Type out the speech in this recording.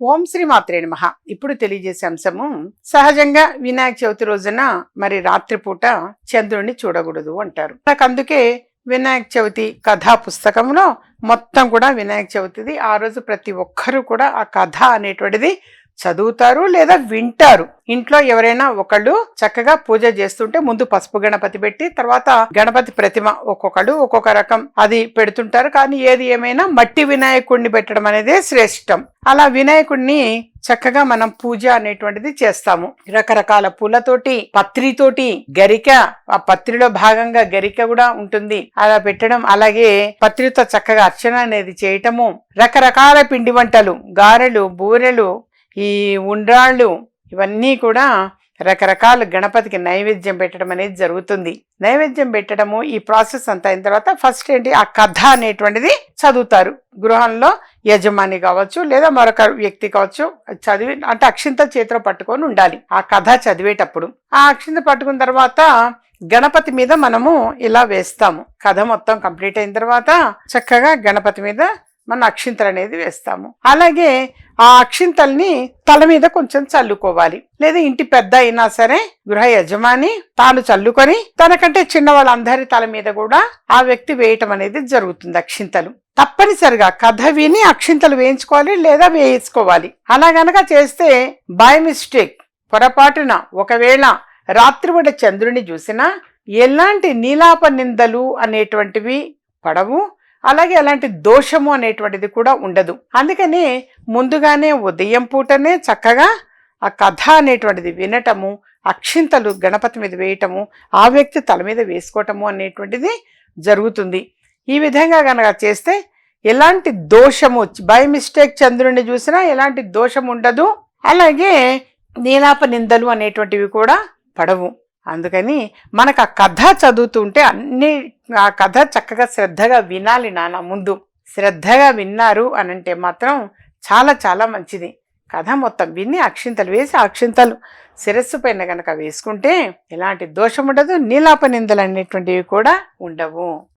ఓం శ్రీ మాత్రే నమ. ఇప్పుడు తెలియజేసే అంశము సహజంగా వినాయక చవితి రోజున మరి రాత్రిపూట చంద్రుడిని చూడకూడదు అంటారు. నాకు అందుకే వినాయక చవితి కథా పుస్తకంలో మొత్తం కూడా వినాయక చవితిది ఆ రోజు ప్రతి ఒక్కరూ కూడా ఆ కథ అనేటువంటిది చదువుతారు లేదా వింటారు. ఇంట్లో ఎవరైనా ఒకళ్ళు చక్కగా పూజ చేస్తుంటే ముందు పసుపు గణపతి పెట్టి తర్వాత గణపతి ప్రతిమ ఒక్కొక్కళ్ళు ఒక్కొక్క రకం అది పెడుతుంటారు. కానీ ఏది ఏమైనా మట్టి వినాయకుడిని పెట్టడం అనేది శ్రేష్టం. అలా వినాయకుడిని చక్కగా మనం పూజ అనేటువంటిది చేస్తాము. రకరకాల పూలతోటి పత్రితోటి గరిక ఆ పత్రిలో భాగంగా గరిక కూడా ఉంటుంది. అలా పెట్టడం అలాగే పత్రితో చక్కగా అర్చన అనేది చేయటము. రకరకాల పిండి వంటలు గారెలు బూరెలు ఈ ఉండ్రాళ్ళు ఇవన్నీ కూడా రకరకాల గణపతికి నైవేద్యం పెట్టడం అనేది జరుగుతుంది. నైవేద్యం పెట్టడము ఈ ప్రాసెస్ అంతా అయిన తర్వాత ఫస్ట్ ఏంటి? ఆ కథ అనేటువంటిది చదువుతారు. గృహంలో యజమాని కావచ్చు లేదా మరొక వ్యక్తి కావచ్చు చదివి అంటే అక్షింత చేతిలో పట్టుకొని ఉండాలి. ఆ కథ చదివేటప్పుడు. ఆ అక్షింత పట్టుకున్న తర్వాత గణపతి మీద మనము ఇలా వేస్తాము. కథ మొత్తం కంప్లీట్ అయిన తర్వాత చక్కగా గణపతి మీద మన అక్షింతలు అనేది వేస్తాము. అలాగే ఆ అక్షింతల్ని తల మీద కొంచెం చల్లుకోవాలి. లేదా ఇంటి పెద్ద అయినా సరే గృహ యజమాని తాను చల్లుకొని తనకంటే చిన్న వాళ్ళందరి తల మీద కూడా ఆ వ్యక్తి వేయటం అనేది జరుగుతుంది అక్షింతలు. తప్పనిసరిగా కథ విని అక్షింతలు వేయించుకోవాలి లేదా వేయించుకోవాలి అలా గనక చేస్తే బై మిస్టేక్ పొరపాటున ఒకవేళ రాత్రిపూట చంద్రుని చూసినా ఎలాంటి నీలాప నిందలు అనేటువంటివి పడవు. అలాగే అలాంటి దోషము అనేటువంటిది కూడా ఉండదు. అందుకని ముందుగానే ఉదయం పూటనే చక్కగా ఆ కథ అనేటువంటిది వినటము అక్షింతలు గణపతి మీద వేయటము ఆ వ్యక్తి తల మీద వేసుకోవటము అనేటువంటిది జరుగుతుంది. ఈ విధంగా కనుక చేస్తే ఎలాంటి దోషము బై మిస్టేక్ చంద్రుడిని చూసినా ఎలాంటి దోషం ఉండదు. అలాగే నీలాప నిందలు అనేటువంటివి కూడా పడవు. అందుకని మనకు ఆ కథ చదువుతుంటే అన్ని ఆ కథ చక్కగా శ్రద్ధగా వినాలి నాన్న ముందు. శ్రద్ధగా విన్నారు అని అంటే మాత్రం చాలా చాలా మంచిది. కథ మొత్తం విని అక్షింతలు వేసి అక్షింతలు శిరస్సు పైన కనుక వేసుకుంటే ఎలాంటి దోషం ఉండదు నీలాప నిందలు అనేటువంటివి కూడా ఉండవు.